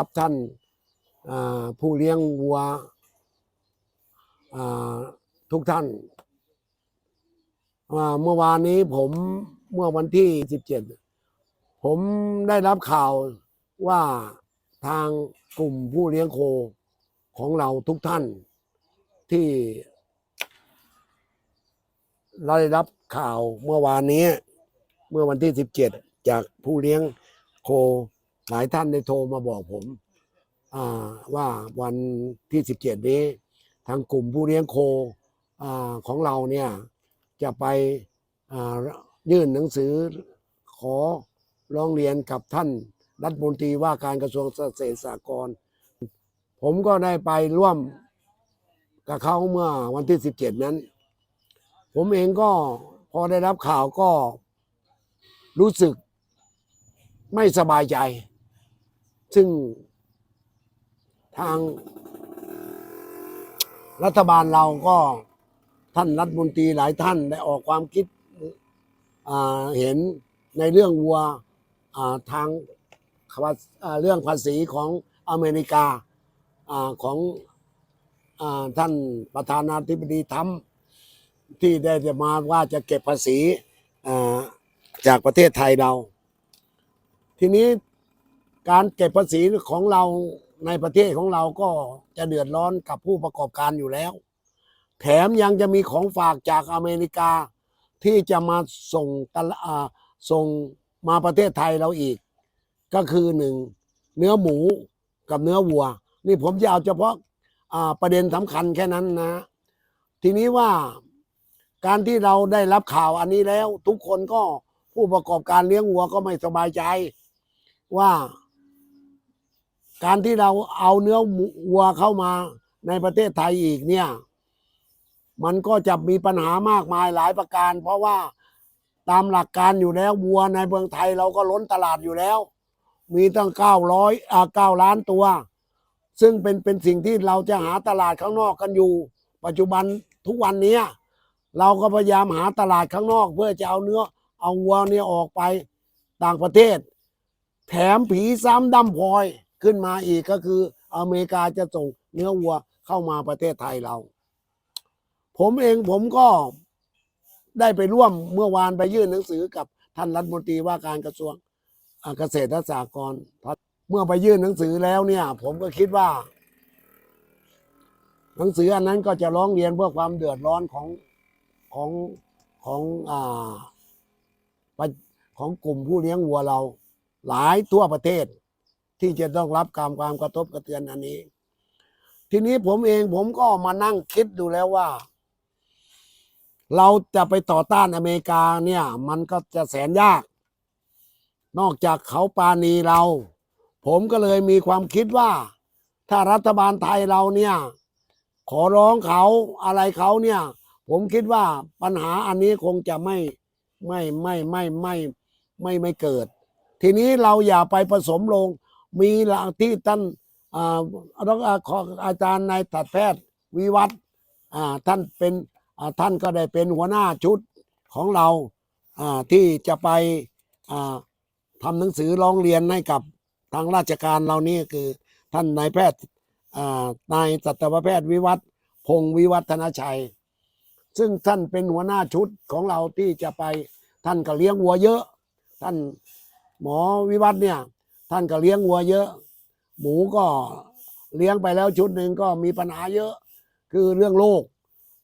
ครับท่านผู้เลี้ยงวัวทุกท่านาเมื่อวานนี้ผมเมื่อวันที่สิบเจ็ดผมได้รับข่าวว่าทางกลุ่มผู้เลี้ยงโคของเราทุกท่านที่เราได้รับข่าวเมื่อวานนี้ เมื่อวันที่สิบเจ็ดจากผู้เลี้ยงโค หลายท่านได้โทรมาบอกผมว่าวันที่สิบเจ็ดนี้ ทางกลุ่มผู้เลี้ยงโคอของเราเนี่ยจะไปยื่นหนังสือขอร้องเรียนกับท่านรัฐมนตรีว่าการกระทรวงเกษตรสหกรณ์ผมก็ได้ไปร่วมกับเขาเมื่อวันที่สิบเจ็ดนั้น ผมเองก็พอได้รับข่าวก็รู้สึกไม่สบายใจ ซึ่งทางรัฐบาลเราก็ท่านรัฐมนตรีหลายท่านได้ออกความคิดเห็นในเรื่องวัวทางาเรื่องภาษีของอเมริกาอของอท่านประธานาธิบดีทรัมที่ได้จะมาว่าจะเก็บภาษีจากประเทศไทยเรา ทีนี้ การเก็บภาษีของเราในประเทศของเราก็จะเดือดร้อนกับผู้ประกอบการอยู่แล้ว แถมยังจะมีของฝากจากอเมริกาที่จะมาส่งตะอ่าส่งมาประเทศไทยเราอีก ก็คือหนึ่งเนื้อหมูกับเนื้อวัว นี่ผมจะเอาเฉพาะประเด็นสำคัญแค่นั้นนะ ทีนี้ว่าการที่เราได้รับข่าวอันนี้แล้ว ทุกคนก็ผู้ประกอบการเลี้ยงวัวก็ไม่สบายใจว่า การที่เราเอาเนื้อวัวเข้ามาในประเทศไทยอีกเนี่ย มันก็จะมีปัญหามากมายหลายประการ เพราะว่าตามหลักการอยู่แล้ววัวในเมืองไทยเราก็ล้นตลาดอยู่แล้ว มีตั้งเก้าร้อยอ่าเก้าล้านตัว ซึ่งเป็นเป็นสิ่งที่เราจะหาตลาดข้างนอกกันอยู่ ปัจจุบันทุกวันนี้เราก็พยายามหาตลาดข้างนอก เพื่อจะเอาเนื้อเอาวัวเนี่ยออกไปต่างประเทศ แถมผีซ้ำดำพลอย ขึ้นมาอีกก็คืออเมริกาจะส่งเนื้อวัวเข้ามาประเทศไทยเรา ผมเองผมก็ได้ไปร่วมเมื่อวานไปยื่นหนังสือกับท่านรัฐมนตรีว่าการกระทรวงเกษตรและสหกรณ์เมื่อไปยื่นหนังสือแล้วเนี่ย ผมก็คิดว่า หนังสืออันนั้นก็จะร้องเรียนเพื่อความเดือดร้อนของของของอ่าของกลุ่มผู้เลี้ยงวัวเรา หลายทั่วประเทศ ที่จะต้องรับการความกระทบกระเทือนอันนี้ ทีนี้ผมเองผมก็มานั่งคิดดูแล้วว่า เราจะไปต่อต้านอเมริกาเนี่ย มันก็จะแสนยาก นอกจากเขาปาณีเรา ผมก็เลยมีความคิดว่า ถ้ารัฐบาลไทยเราเนี่ย ขอร้องเขาอะไรเขาเนี่ย ผมคิดว่าปัญหาอันนี้คงจะไม่ไม่ไม่ไม่ไม่ไม่ไม่เกิด ทีนี้เราอย่าไปผสมลง มีหลักที่ท่านอ่าดรขออาจารย์นายตัดแพทย์วิวัฒอ่าท่านเป็นอ่าท่านก็ได้เป็นหัวหน้าชุดของเราอ่าที่จะไปอ่าทำหนังสือร้องเรียนให้กับทางราชการเรานี่คือท่านนายแพทย์อ่านายสัตวแพทย์วิวัฒพงศ์วิวัฒนชัย ซึ่งท่านเป็นหัวหน้าชุดของเราที่จะไปท่านก็เลี้ยงวัวเยอะ ท่านหมอวิวัฒเนี่ย ท่านก็เลี้ยงวัวเยอะ หมูก็เลี้ยงไปแล้วชุดหนึ่งก็มีปัญหาเยอะ คือเรื่องโรค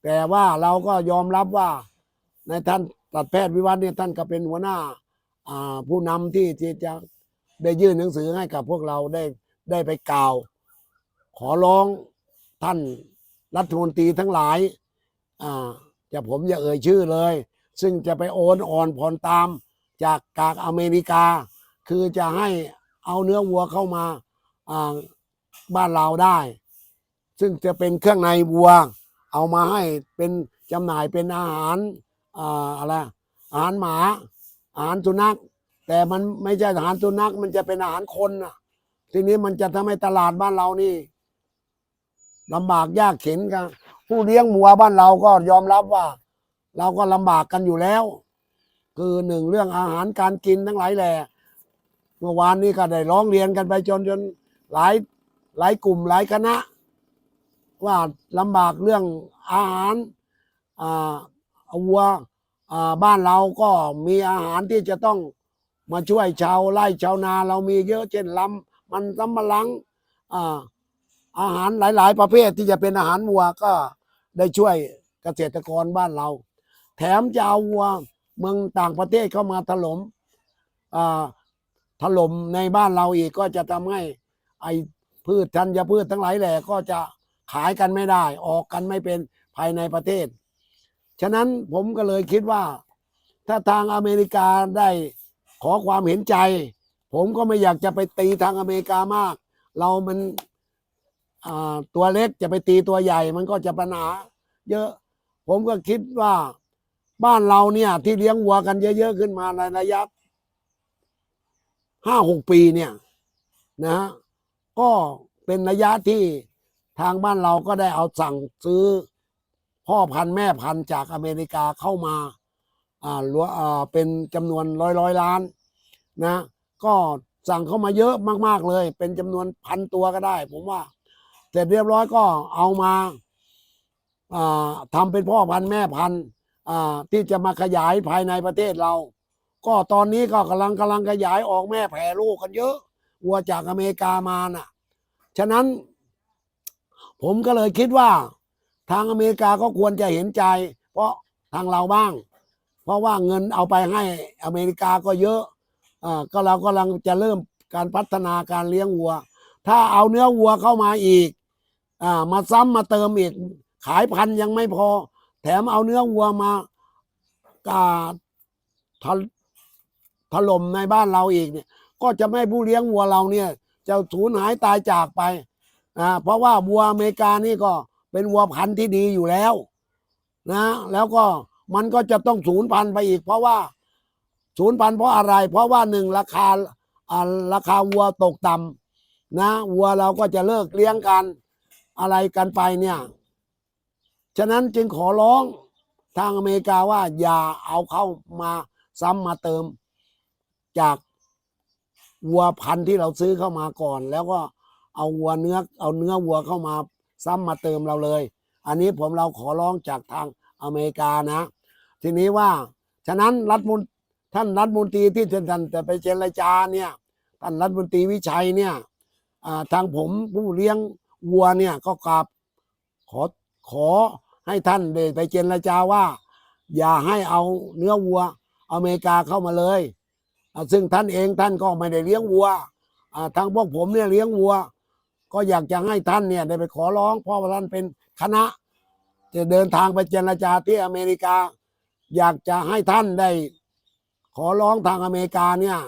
แต่ว่าเราก็ยอมรับว่าในท่านตัดแพทย์วิวัฒน์เนี่ยท่านก็เป็นหัวหน้าผู้นำที่ที่จะได้ยื่นหนังสือให้กับพวกเราได้ได้ไปกล่าว ขอร้องท่านรัฐมนตรีทั้งหลายอ่าจะผมจะเอ่ยชื่อเลย ซึ่งจะไปโอนอ่อนผ่อนตามจากกากอเมริกา คือจะให้ เอาเนื้อวัวเข้ามาบ้านเราได้ ซึ่งจะเป็นเครื่องในวัว เอามาให้เป็นจำหน่ายเป็นอาหารอาอะไรอาหารหมา อาหารสุนัข แต่มันไม่ใช่อาหารสุนัขมันจะเป็นอาหารคนนะทีนี้มันจะทำให้ตลาดบ้านเรานี่ลำบากยากเข็นกันผู้เลี้ยงหมูบ้านเราก็ยอมรับว่า เราก็ลำบากกันอยู่แล้ว คือหนึ่งเรื่องอาหารการกินทั้งหลายแหล่ เมื่อวานนี้ก็ได้ร้องเรียนกันไปจนจนหลายหลายกลุ่มหลายคณะ ว่าลำบากเรื่องอาหารอ่าวัวอ่าบ้านเราก็มีอาหารที่จะต้องมาช่วยชาวไร่ชาวนาเรามีเยอะเช่นลำมันสำมะลังอ่าอาหารหลาย ๆ ประเภทที่จะเป็นอาหารวัวก็ได้ช่วยเกษตรกรบ้านเรา แถมจะเอาวัวเมืองต่างประเทศเข้ามาถล่มอ่า ถล่มในบ้านเราอีกก็จะทำให้ ไอพืชธัญพืชทั้งหลายแหล่ก็จะขายกันไม่ได้ ออกกันไม่เป็นภายในประเทศ ฉะนั้นผมก็เลยคิดว่า ถ้าทางอเมริกาได้ขอความเห็นใจ ผมก็ไม่อยากจะไปตีทางอเมริกามาก เรามันตัวเล็กจะไปตีตัวใหญ่มันก็จะปัญหา เยอะผมก็คิดว่าบ้านเราเนี่ยที่เลี้ยงวัวกันเยอะ ๆ ขึ้นมาในระยะ ห้าหกปีเนี่ยนะฮะก็เป็นระยะที่ทางบ้านเราก็ได้เอาสั่งซื้อพ่อพันธุ์แม่พันธุ์จากอเมริกาเข้ามาอ่าหรือ่าเป็นจำนวนร้อยร้อยล้านนะ ก็สั่งเข้ามาเยอะมาก ๆเลย เป็นจำนวนพันตัวก็ได้ ผมว่า เสร็จเรียบร้อยก็เอามาอ่าทำเป็นพ่อพันธุ์แม่พันธุ์อ่าที่จะมาขยายภายในประเทศเรา ก็ตอนนี้ก็กำลังกำลังขยายออกแม่แผ่ลูกกันเยอะวัวจากอเมริกามาน่ะ ฉะนั้น ผมก็เลยคิดว่า ทางอเมริกาก็ควรจะเห็นใจ เพราะทางเราบ้าง เพราะว่าเงินเอาไปให้อเมริกาก็เยอะอ่าก็เรากำลังจะเริ่มการพัฒนาการเลี้ยงวัว ถ้าเอาเนื้อวัวเข้ามาอีกอ่ามาซ้ำมาเติมอีกขายพันยังไม่พอ แถมเอาเนื้อวัวมากาท ถล่มในบ้านเราอีกเนี่ย ก็จะไม่ผู้เลี้ยงวัวเราเนี่ยจะสูญหายตายจากไปอ่าเพราะว่าวัวอเมริกานี่ก็เป็นวัวพันธุ์ที่ดีอยู่แล้วนะแล้วก็มันก็จะต้องสูญพันธุ์ไปอีก เพราะว่าสูญพันธุ์เพราะอะไร เพราะว่าหนึ่งราคาอ่าราคาวัวตกต่ำนะวัวเราก็จะเลิกเลี้ยงกันอะไรกันไปเนี่ยฉะนั้นจึงขอร้องทางอเมริกาว่าอย่าเอาเข้ามาซ้ำมาเติม จากวัวพันธุ์ที่เราซื้อเข้ามาก่อน แล้วก็เอาวัวเนื้อเอาเนื้อวัวเข้ามาซ้ำมาเติมเราเลย อันนี้ผมเราขอร้องจากทางอเมริกานะ ทีนี้ว่าฉะนั้นรัฐมนท่านรัฐมนตรีที่ท่านจะไปเจรจาเนี่ยท่านรัฐมนตรีวิชัยเนี่ยทางผมผู้เลี้ยงวัวเนี่ยก็กราบขอขอให้ท่านได้ไปเจรจาว่า อย่าให้เอาเนื้อวัวอเมริกาเข้ามาเลย ซึ่งท่านเองท่านก็ไม่ได้เลี้ยงวัวทางพวกผมเนี่ยเลี้ยงวัว ก็อยากจะให้ท่านเนี่ยได้ไปขอร้องเพราะว่าท่านเป็นคณะ จะเดินทางไปเจรจาที่อเมริกา อยากจะให้ท่านได้ ขอร้องทางอเมริกาเนี่ย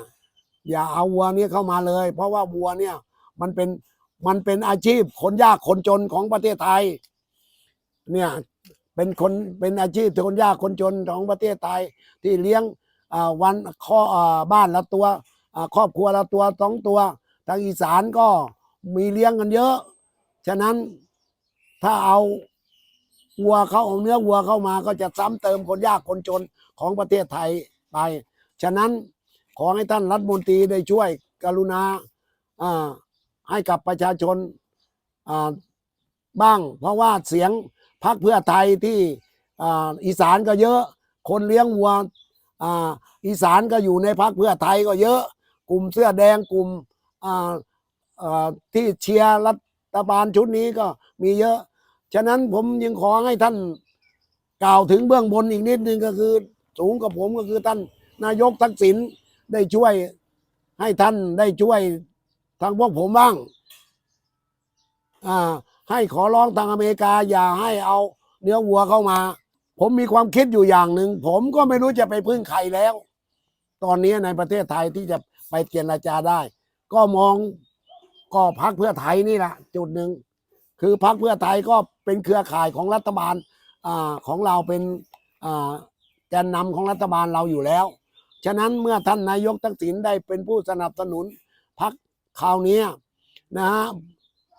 อย่าเอาวัวเนี้เข้ามาเลย เพราะว่าวัวเนี่ยมันเป็นมันเป็นอาชีพคนยากคนจนของประเทศไทย เนี่ยเป็นคนเป็นอาชีพคนยากคนจนของประเทศไทยที่เลี้ยง วันข้อบ้านละตัวครอบครัวละตัวสองตัวทางอีสานก็มีเลี้ยงกันเยอะ ฉะนั้นถ้าเอาวัวเขาเอาเนื้อวัวเข้ามาก็จะซ้ำเติมคนยากคนจนของประเทศไทยไป ฉะนั้นขอให้ท่านรัฐมนตรีได้ช่วยกรุณาอ่าให้กับประชาชนอ่าบ้าง เพราะว่าเสียงพรรคเพื่อไทยที่อ่าอีสานก็เยอะ คนเลี้ยงวัว อ่าอีสานก็อยู่ในพรรคเพื่อไทยก็เยอะ กลุ่มเสื้อแดงกลุ่มอ่าอ่าที่เชียร์รัฐบาลชุดนี้ก็มีเยอะ ฉะนั้นผมยังขอให้ท่านกล่าวถึงเบื้องบนอีกนิดนึงก็คือ สูงกับผมก็คือท่านนายกทักษิณได้ช่วยให้ท่านได้ช่วยทางพวกผมบ้างอ่าให้ขอร้องทางอเมริกาอย่าให้เอาเนื้อวัวเข้ามา ผมมีความคิดอยู่อย่างหนึ่งผมก็ไม่รู้จะไปพึ่งใครแล้ว ตอนนี้ในประเทศไทยที่จะไปเจรจาได้ ก็มองก็พักเพื่อไทยนี่แหละจุดหนึ่งคือพักเพื่อไทยก็เป็นเครือข่ายของรัฐบาลอ่าของเราเป็นอ่าแกนนำของรัฐบาลเราอยู่แล้ว ฉะนั้นเมื่อท่านนายกทักษิณได้เป็นผู้สนับสนุนพักคราวนี้นะฮะ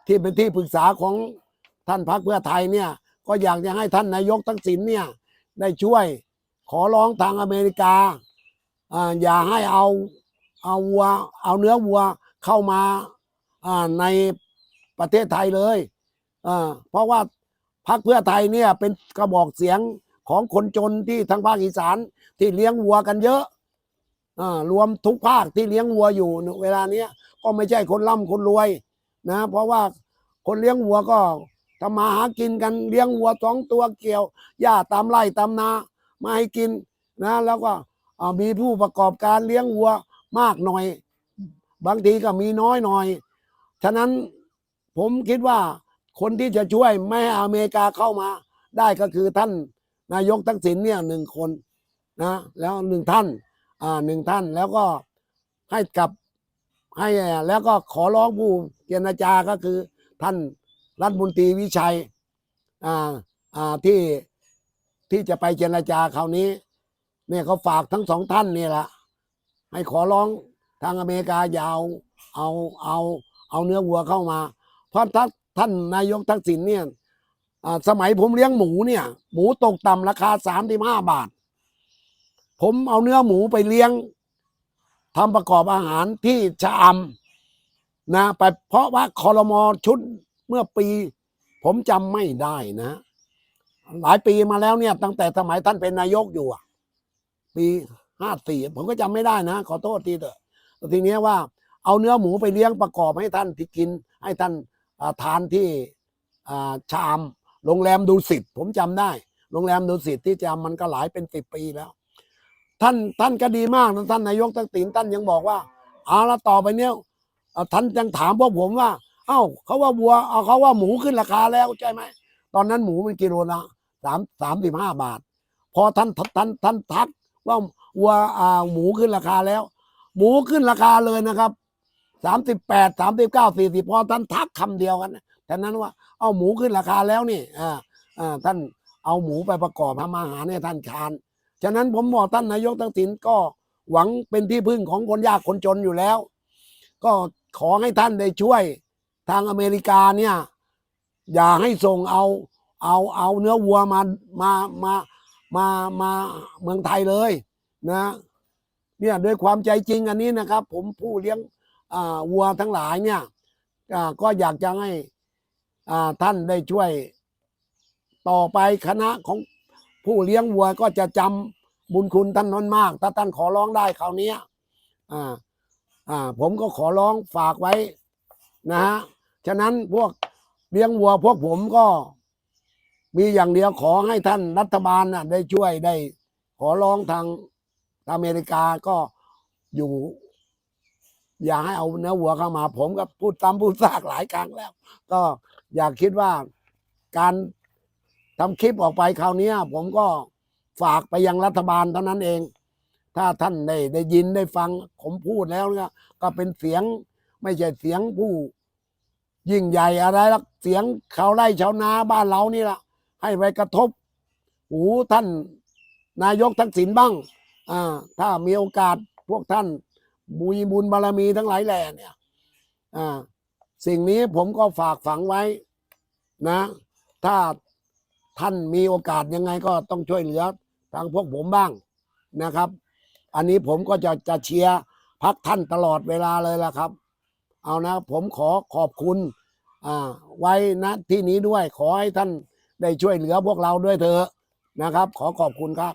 ที่เป็นที่ปรึกษาของท่านพักเพื่อไทยเนี่ย ก็อยากจะให้ท่านนายกทักษิณเนี่ยได้ช่วยขอร้องทางอเมริกาออย่าให้เอาเอาวัวเอาเนื้อวัวเข้ามาในประเทศไทยเลยเพราะว่าพรรคเพื่อไทยเนี่ยเป็นกระบอกเสียงของคนจนที่ทางภาคอีสานที่เลี้ยงวัวกันเยอะอรวมทุกภาคที่เลี้ยงวัวอยู่เวลาเนี้ยก็ไม่ใช่คนร่ำคนรวยนะ เพราะว่าคนเลี้ยงวัวก็ ทำมาหากินกันเลี้ยงวัวสองตัวเกี่ยวหญ้าตามไร่ตามนามาให้กินนะ แล้วก็มีผู้ประกอบการเลี้ยงวัวมากหน่อย บางทีก็มีน้อยหน่อย ฉะนั้นผมคิดว่าคนที่จะช่วยไม่ให้อเมริกาเข้ามาได้ก็คือท่านนายกทักษิณเนี่ยหนึ่งคนนะแล้วหนึ่งท่านอ่าหนึ่งท่านแล้วก็ให้กับให้แล้วก็ขอร้องผู้เจรจาก็คือท่าน รัฐมนตรีวิชัยอ่าอ่าที่ที่จะไปเจรจาคราวนี้ เนี่ยเขาฝากทั้งสองท่านเนี่ยแหละให้ขอร้องทางอเมริกาอย่าเอาเอาเอาเอาเนื้อวัวเข้ามา เพราะถ้าท่านนายกทักษิณเนี่ยอ่าสมัยผมเลี้ยงหมูเนี่ย หมูตกต่ำราคาสามสิบห้าบาท ผมเอาเนื้อหมูไปเลี้ยงทำประกอบอาหารที่ชะอำนะไปเพราะว่าคอรมอชุด เมื่อปี ผมจำไม่ได้นะ หลายปีมาแล้วเนี่ย ตั้งแต่สมัยท่านเป็นนายกอยู่อะปีห้าสี่ผมก็จำไม่ได้นะ ขอโทษทีเถอะทีนี้ว่าเอาเนื้อหมูไปเลี้ยงประกอบให้ท่านที่กิน ให้ท่านาทานที่ชามโรงแรมดูสิทธ์ผมจำได้ โรงแรมดูสิทธ์ที่จำมันก็หลายเป็นสิบปีแล้ว ท่านท่านก็ดีมากนะท่านนายกทักษิณท่านยังบอกว่าเอาละต่อไปเนี้ยท่านยังถามพวกผมว่า เอ้าเขาว่าวัวเอาเขาว่าหมูขึ้นราคาแล้วใช่ไหมตอนนั้นหมูมันกิโลละสามสามสิบห้าบาท พอท่านท่านท่านทักว่าวัวอ่าหมูขึ้นราคาแล้ว หมูขึ้นราคาเลยนะครับสามสิบแปดสามสิบเก้าสี่สิบพอท่านทักคำเดียวกันนะแต่นั้นว่าเอาหมูขึ้นราคาแล้วนี่อ่าอ่าท่านเอาหมูไปประกอบทำอาหารให้ท่านทาน ฉะนั้นผมบอกท่านนายกทักษิณก็หวังเป็นที่พึ่งของคนยากคนจนอยู่แล้ว ก็ขอให้ท่านได้ช่วย ทางอเมริกาเนี่ย อย่าให้ส่งเอาเอาเอาเนื้อวัวมามามามามาเมืองไทยเลยนะเนี่ยด้วยความใจจริงอันนี้นะครับ ผมผู้เลี้ยงวัวทั้งหลายเนี่ยก็อยากจะให้ท่านได้ช่วย ต่อไปคณะของผู้เลี้ยงวัวก็จะจำบุญคุณท่านนั้นมาก ถ้าท่านขอร้องได้คราวนี้ผมก็ขอร้องฝากไว้นะฮะ ฉะนั้นพวกเลี้ยงวัวพวกผมก็ มีอย่างเดียวขอให้ท่านรัฐบาลน่ะได้ช่วยได้ ขอร้องทางอเมริกาก็อยู่ อย่าให้เอาเนื้อวัวเข้ามา ผมก็พูดตามพูดซากหลายครั้งแล้ว ก็อยากคิดว่าการทำคลิปออกไปคราวนี้ผมก็ฝากไปยังรัฐบาลเท่านั้นเอง ถ้าท่านได้ได้ยินได้ฟังผมพูดแล้วเนี่ยก็เป็นเสียงไม่ใช่เสียงผู้ ยิ่งใหญ่อะไรหรอกเสียงเขาไร่ชาวนาบ้านเรานี่ละให้ไปกระทบหูท่านนายกทักษิณบ้าง อ่า ถ้ามีโอกาสพวกท่านบุญบุญบารมีทั้งหลายแหล่เนี่ย อ่า สิ่งนี้ผมก็ฝากฝังไว้นะ ถ้าท่านมีโอกาสยังไงก็ต้องช่วยเหลือทางพวกผมบ้างนะครับ อันนี้ผมก็จะจะเชียร์พักท่านตลอดเวลาเลยล่ะครับ เอานะผมขอขอบคุณไว้นะที่นี้ด้วยขอให้ท่านได้ช่วยเหลือพวกเราด้วยเถอะนะครับ ขอขอบคุณครับ